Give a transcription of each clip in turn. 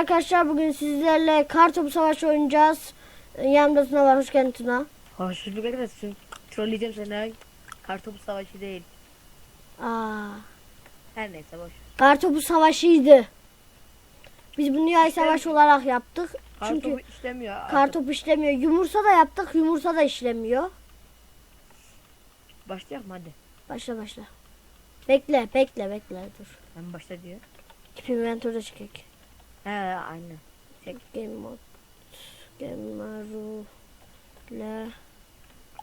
arkadaşlar bugün sizlerle kartopu savaşı oynayacağız. Yanımda Tuna var hoş geldin Tuna. Hoş bulduk arkadaşlar. Trolleyeceğim seni. Kartopu savaşı değil. Aa, Her neyse boş. kartopu savaşıydı. Biz bunu yay savaşı olarak yaptık. Kartopu Çünkü işlemiyor. artık. kartopu işlemiyor. Yumurta da yaptık. Yumurta da işlemiyor. Başlayalım mı hadi. Başla başla. Bekle bekle bekle dur. Ben başla diyor. Keep inventory'da çekek. He aynen. Çek. Game mode. Gemaru. Le.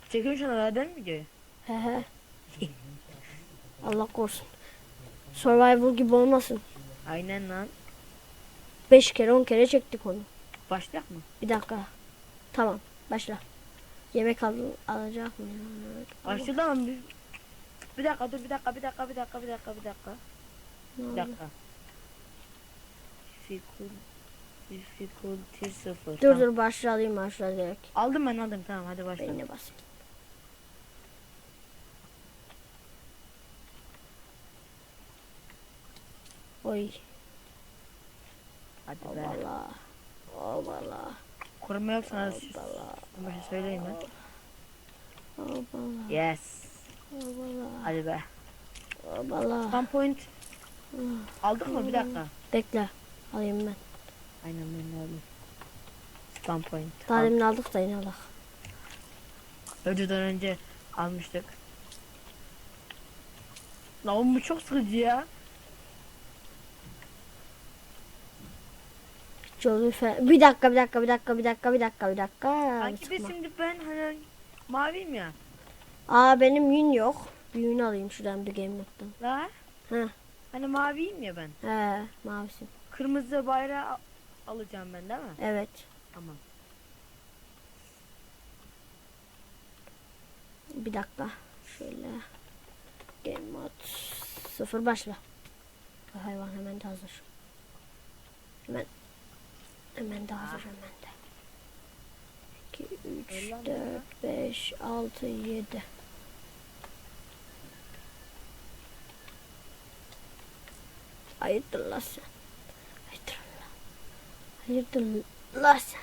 Çekiyorum şu an değil mi videoyu? He he. Allah korusun. Survival gibi olmasın. Aynen lan. 5 kere 10 kere çektik onu. Başlayalım mı? Bir dakika. Tamam. Başla. Yemek al alacak mı? Başladı ama bir, dakika dur bir dakika bir dakika bir dakika bir dakika bir dakika. Bir dakika. Difficult, difficulty sıfır. Dur dur başla alayım başla direkt. Aldım ben aldım tamam hadi başla. Beynine basayım. Oy. Hadi be. Obala. Obala. Koruma yok sana. Obala. Ben başa söyleyeyim ben. Obala. Yes. Obala. Hadi be. Obala. One point. Aldık mı bir dakika? Bekle. Alayım ben. Aynen ben de aldım. Spam point. Daha demin aldık da yine alak. Önceden önce almıştık. Lan bu çok sıkıcı ya. Jolly Fe- Bir dakika bir dakika bir dakika bir dakika bir dakika bir dakika. Sanki de şimdi ben hani maviyim ya. Aa benim yün yok. Bir yün alayım şuradan bir game mode'dan. La. Hı. Hani maviyim ya ben. He mavisin. Kırmızı bayrağı al- alacağım ben değil mi? Evet. Tamam. Bir dakika. Şöyle. Game mode. Sıfır başla. Bu hayvan hemen de hazır. Hemen. Hemen de hazır hemen de. 2, 3, Ellen 4, 5, 6, 7. Hayırdır la sen? Hayırdır la? Hayırdır la sen?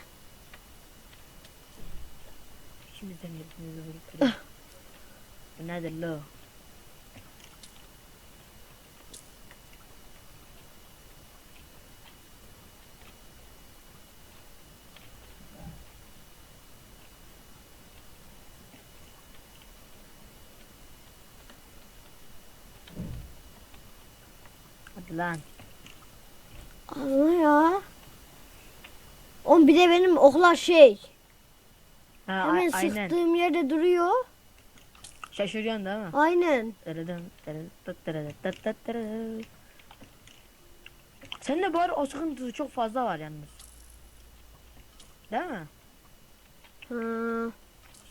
İkimizden hepimizi vurup kırıyor. Bu nedir lo? Hadi lan. Ama ya. On bir de benim oklar şey. Ha, Hemen a- aynen. sıktığım yerde duruyor. Şaşırıyorsun değil mi? Aynen. Sen de bu ara o sıkıntısı çok fazla var yalnız. Değil mi? Ha,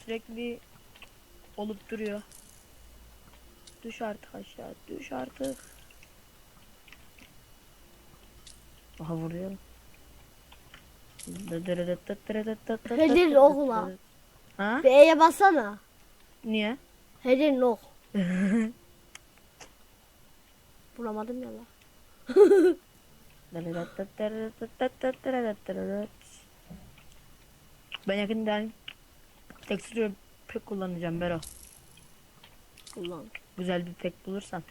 Sürekli olup duruyor. Düş artık aşağı. Düş artık. Aha vuruyor. Nedir oğla? Ha? bir E'ye bassana. Niye? Hedin ok. Bulamadım ya la. Ben yakından tekstür pek kullanacağım Bero. Ulan. Güzel bir pek bulursam.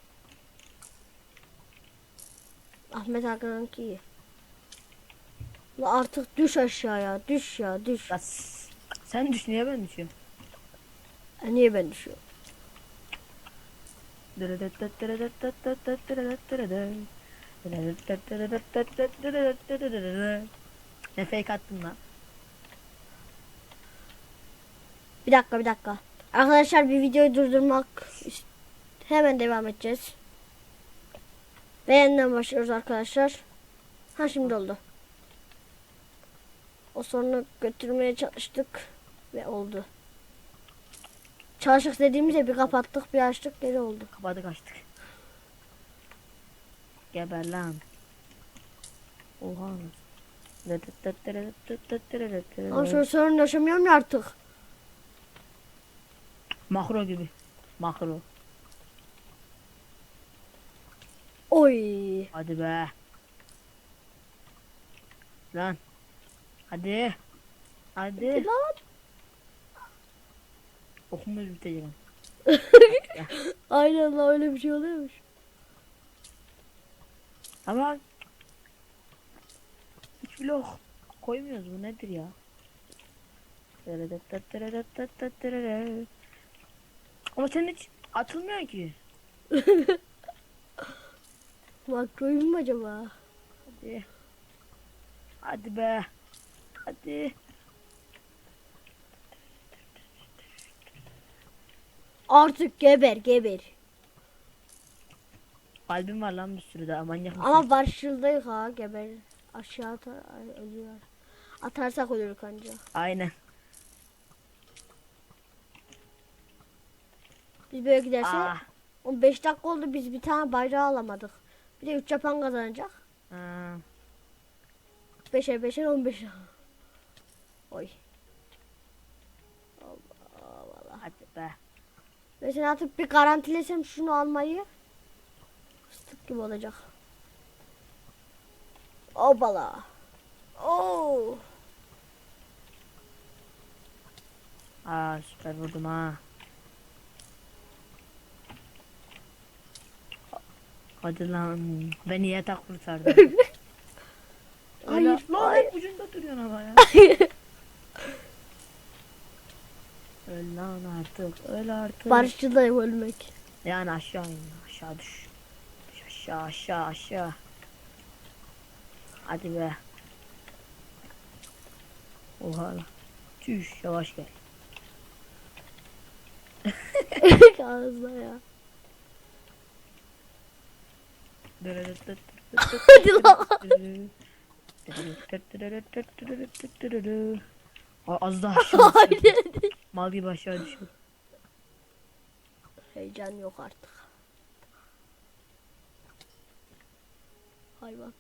Ahmet Hakan'ınki iyi. La artık düş aşağıya. Düş ya düş. Ya sen düş niye ben düşüyorum? E, niye ben düşüyorum? Ne fake attın lan? Bir dakika bir dakika. Arkadaşlar bir videoyu durdurmak hemen devam edeceğiz. Ve yeniden başlıyoruz arkadaşlar. Ha şimdi oldu. O sonra götürmeye çalıştık ve oldu. Çalıştık dediğimizde bir kapattık bir açtık geri oldu. Kapadık açtık. Geber lan. Oha. Ama şöyle sorun yaşamıyorum ya artık. Makro gibi. Makro. Oy. Hadi be. Lan. Hadi. Hadi. Lan. Okumuz bitecek. lan. Aynen lan öyle bir şey oluyormuş. Ama hiç blok koymuyoruz bu nedir ya? Ama sen hiç atılmıyor ki. Makroyum mu acaba? Hadi. Hadi be. Hadi. Artık geber geber. Kalbim var lan bir sürü daha manyak? Ama başlıldayız ha geber. Aşağı atar ölüyor. Atarsak ölür kanca. Aynen. Biz böyle giderse Aa. 15 dakika oldu biz bir tane bayrağı alamadık. Bir de 3 yapan kazanacak. Aa. 5'er 5'er 15. Oy. Allah Allah. Hadi be. Mesela artık bir garantilesem şunu almayı fıstık gibi olacak. Obala. Oo. Aa süper vurdum ha. Hadi lan. Beni yatak kurtardı. Hayır, hayır. hep ucunda duruyorsun ama ya. Öl lan artık. Öl artık. Barışçıdayım ölmek. Yani aşağı in. Aşağı düş. Düş aşağı aşağı aşağı. Hadi be. Oha lan. Tüş yavaş gel. Ağzına ya. Az daha aşağı. Mal gibi aşağı düşüyor. Heyecan yok artık. Hayvan.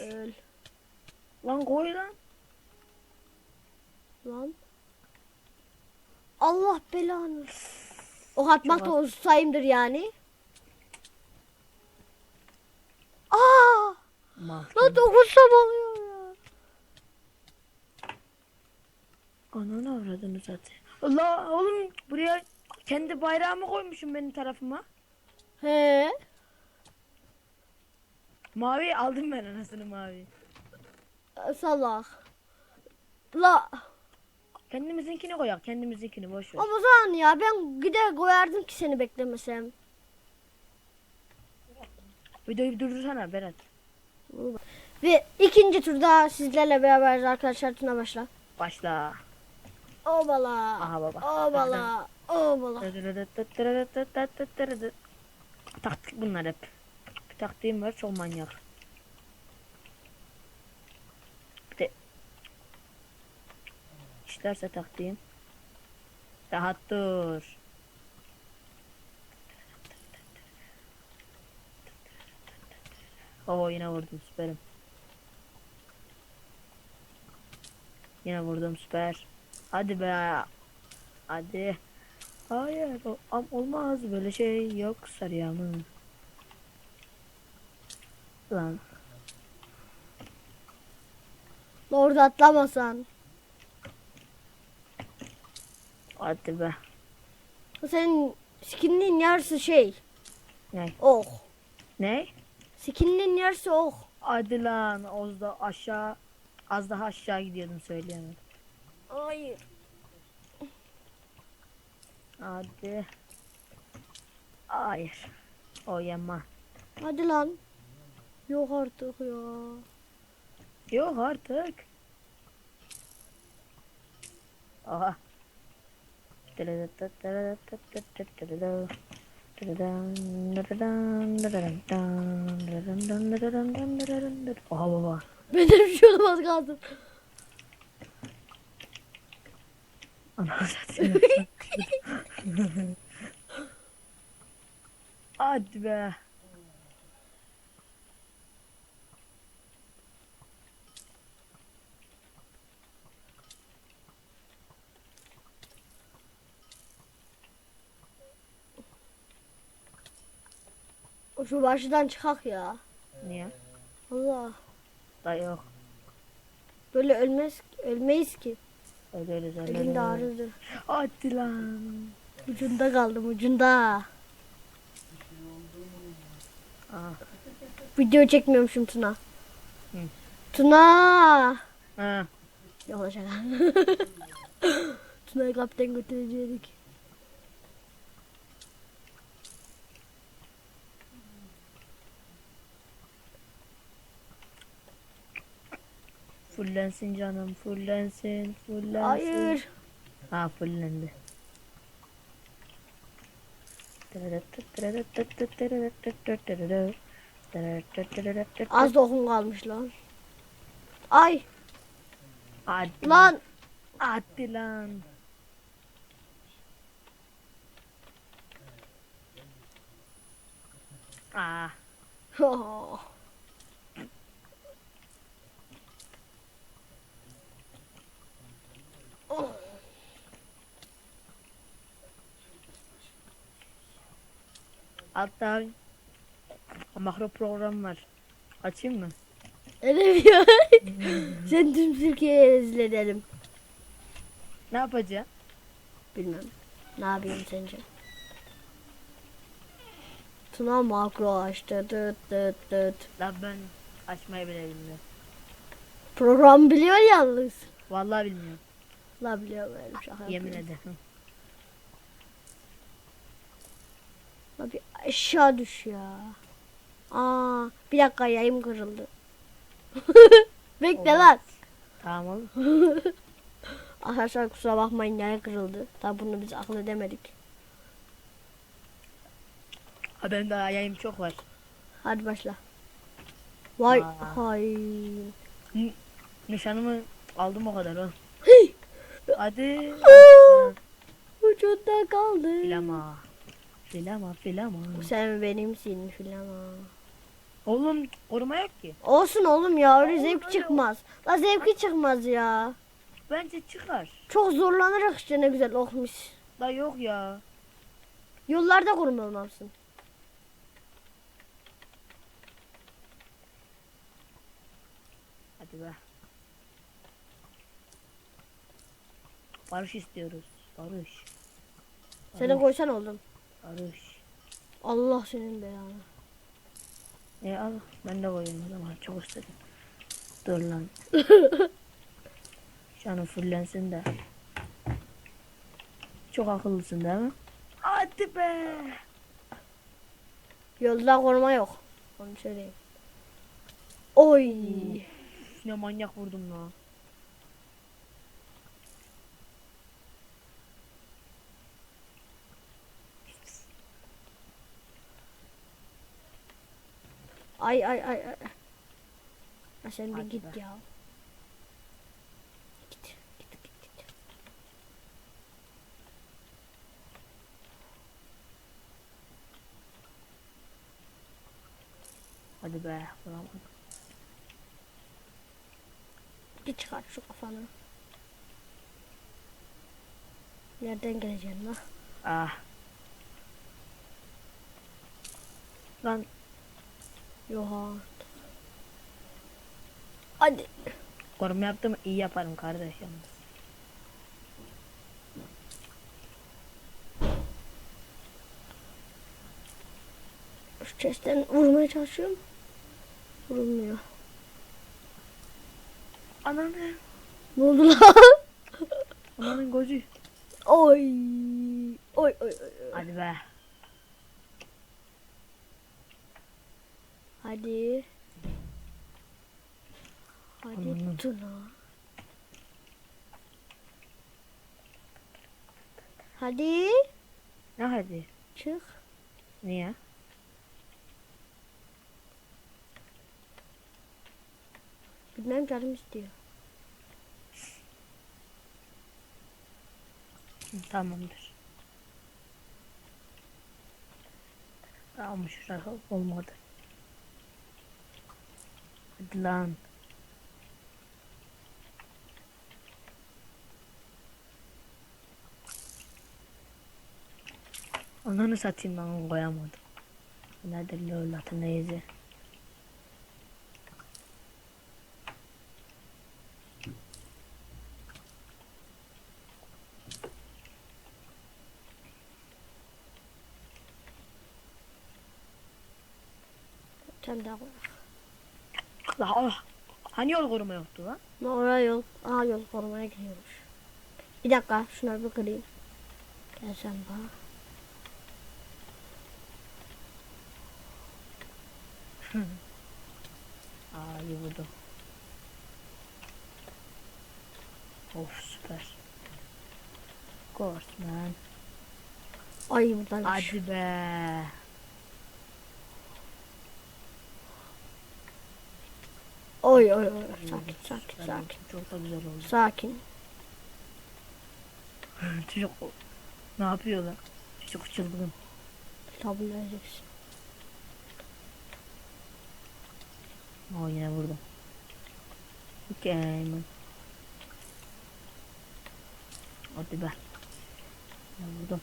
Öl. Lan koy lan. Lan. Allah belanı. O atmak da ustayımdır yani. Aa! Mal. Lan dokunsam oluyor ya. Ananı avradını zaten. Allah oğlum buraya kendi bayrağımı koymuşum benim tarafıma. He. Mavi aldım ben anasını mavi. Salak. La. Kendimizinkini koyak kendimizinkini boş ver. Ama o zaman ya ben gider koyardım ki seni beklemesem. Videoyu durdursana Berat. Ve ikinci turda sizlerle beraberiz arkadaşlar. Tuna başla. Başla. Obala. Aha baba. Obala. Obala. Taktik bunlar hep. Bir taktiğim var çok manyak. Bir de işlerse taktiğim. Rahat dur. Oo yine vurdum süperim. Yine vurdum süper. Hadi be. Hadi. Hayır o- am- olmaz böyle şey yok sarıyamı. Lan Orada atlamasan. hadi be. Senin skininin yarısı şey. Ne? Oh. Ne? Skininin yarısı oh. Hadi lan az da aşağı az daha aşağı gidiyordum söyleyemedim. Hayır. Hadi. Hayır. O yama. Hadi lan. Yok artık ya. Yok artık. Aha. Oha baba. Benim bir şey olmaz kaldım. Anasını satayım. Hadi be. Şu başından çıkak ya. Niye? Allah. Da yok. Böyle ölmez ölmeyiz ki. Ölürüz Elim de ağrıdı. Hadi lan. Ucunda kaldım ucunda. Ah. Video çekmiyormuşum Tuna. Hı. Tuna. Ha. Şaka. Tuna'yı kapten götürecektik. Fullensin canım fullensin fullensin. Hayır. Ha fullendi. Az dokun kalmış lan. Ay Hadi lan. Hadi lan. Ah. Oh. Hatta makro program var. Açayım mı? Edemiyor. Sen tüm Türkiye'ye rezil edelim. Ne yapacağım? Bilmem. Ne yapayım sence? Tuna makro açtı. Dıt dıt dıt. Lan ben açmayı bile bilmiyorum. Program biliyor yalnız. Vallahi bilmiyorum. La biliyor böyle şaka Yemin yapıyorum. ederim. La bir aşağı düş ya. Aa, bir dakika yayım kırıldı. Bekle Olmaz. lan. Tamam oğlum. Arkadaşlar kusura bakmayın yayın kırıldı. Tabi bunu biz akıl edemedik. Ha benim daha yayım çok var. Hadi başla. Vay Aa. hay. Nişanımı aldım o kadar o. Hey. Hadi. Ucunda kaldı. Filama. Filama filama. Sen benimsin filan. ha. Oğlum koruma yok ki. Olsun oğlum ya öyle Oğlum, zevk öyle çıkmaz. La zevki çıkmaz ya. Bence çıkar. Çok zorlanarak işte ne güzel okumuş. Da yok ya. Yollarda kurulmalısın. Hadi be. Barış istiyoruz. Barış. Seni Barış. koysan oğlum. Barış. Allah senin belanı. E al ben de koyayım o zaman çok istedim. Dur lan. Canım fullensin de. Çok akıllısın değil mi? Hadi be. Yolda koruma yok. Onu söyleyeyim. Oy. Ne manyak vurdum lan. Ay ay ay ay. Ya sen bir git be. ya. Git. Git git git. Hadi be. Vuramadım. Bir çıkart şu kafanı. Nereden geleceksin la? Ah. Lan Yoha. Hadi. koruma yaptım iyi yaparım kardeş yalnız. Şu chest'ten vurmaya çalışıyorum. Vurulmuyor. Ananı. Ne oldu lan? Ananın gözü. Oy oy oy. oy. Hadi be. Hadi. Hadi Aman. Tuna. Hadi Ne hadi? çık. Niye? Bilmem canım istiyor. Tamamdır. Ama şurada olmadı. Hadi lan. Ananı satayım ben onu koyamadım. Nerede lol atın neyse. Tam daha koyalım. La, ah, hani yol koruma yoktu lan? Ama oraya yol, aa yol korumaya gidiyormuş. Bir dakika şunları bir kırayım. Gel sen bak. Aa vurdum. Of süper. Of course man. Ay buradan. Hadi be. Oy oy oy. Sakin sakin sakin. Çok da güzel oldu. Sakin. Çocuk ne yapıyor lan? Çocuk çılgın. Tabloyacaksın. O yine. Okey man. Hadi be. Yine vurdum.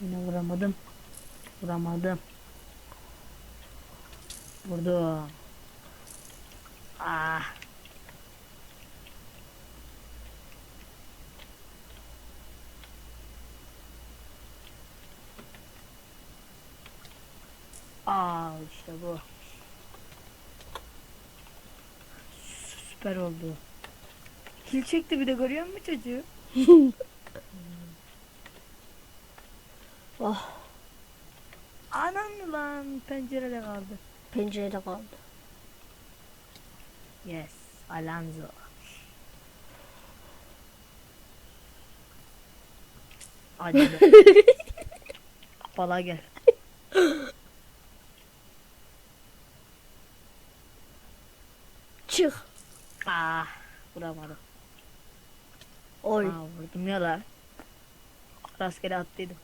Yine vuramadım. Vuramadım. Vurdum. Ah. Aa işte bu. Süper oldu. Kil çekti bir de görüyor musun çocuğu? Oh Anan lan pencerede kaldı. pencerede kaldı. Yes, Alonso. Hadi be. Bala gel. Çık. Ah, vuramadım. Oy. Aa, vurdum ya lan. Rastgele attıydım.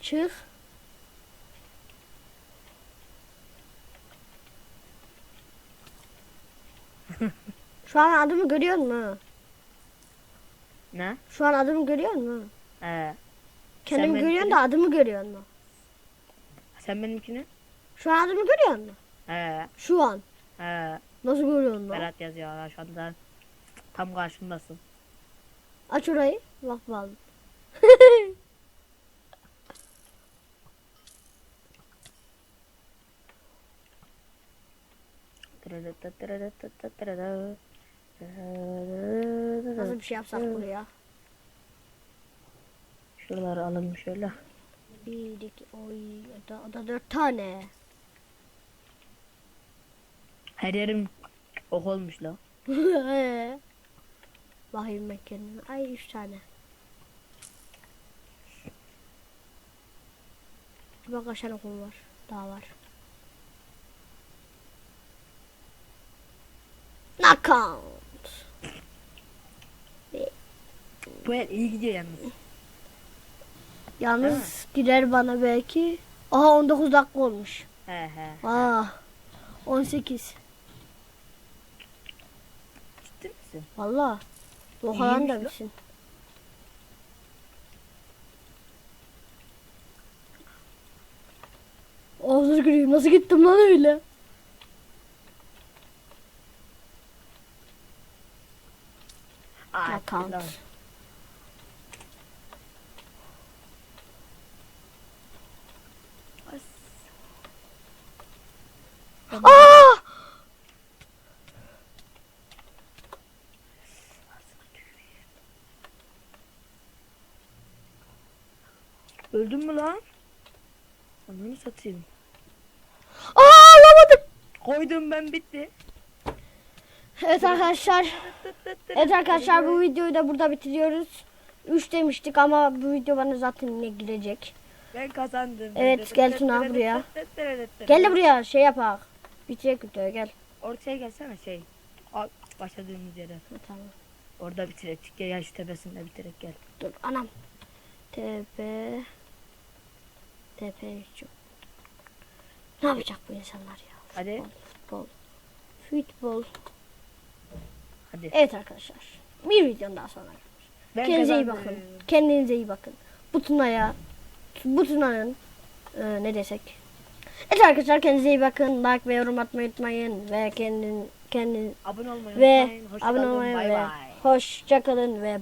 Çık. Şu an adımı görüyor musun? Ne? Şu an adımı görüyor musun? Ee, Kendimi benimkini- görüyorsun da adımı görüyor musun? sen benimkini? Şu an adımı görüyor musun? Ee, Şu an. ee, Nasıl görüyorsun lan? Berat yazıyor ya şu anda. Tam karşımdasın. Aç orayı. Bak bakalım. Nasıl bir şey yapsak buraya? Şuraları alalım şöyle. Bir, iki, oy, da, da dört tane. Her yerim ok olmuş la. Bakayım kendime. Ay üç tane. Bak kaç tane okul var. Daha var. Knockout. Bu el iyi gidiyor yalnız. Yalnız gider bana belki. Aha 19 dakika olmuş. He he. Aa 18. Ciddi misin? Valla. İyiymiş da misin? Ağzını kırayım. Nasıl gittim lan öyle? Account. Aa! Öldün mü lan? Ananı satayım. Aa alamadım. Koydum ben bitti. Evet arkadaşlar. Evet arkadaşlar bu videoyu da burada bitiriyoruz. 3 demiştik ama bu video bana zaten yine girecek. Ben kazandım. Evet, gel Tuna buraya. Gel de buraya şey yapak. Bitirek videoyu gel. Ortaya gelsene şey. Al, başladığımız yere. Tamam. Orada bitirek. Gel yaş tepesinde bitirek gel. Dur anam. TP hiç yok. Ne yapacak bu insanlar ya? Hadi. Futbol. Futbol. Hadi. Evet arkadaşlar. Bir videonun daha sonra. Ben Kendinize iyi bakın. Kendinize iyi bakın. Bu Tuna'ya bu Tuna'nın e, ne desek. Evet arkadaşlar kendinize iyi bakın. Like ve yorum atmayı unutmayın. Ve kendin kendin Abone olmayı ve unutmayın. Hoşça abone olmayı Bay ve bay. hoşça kalın ve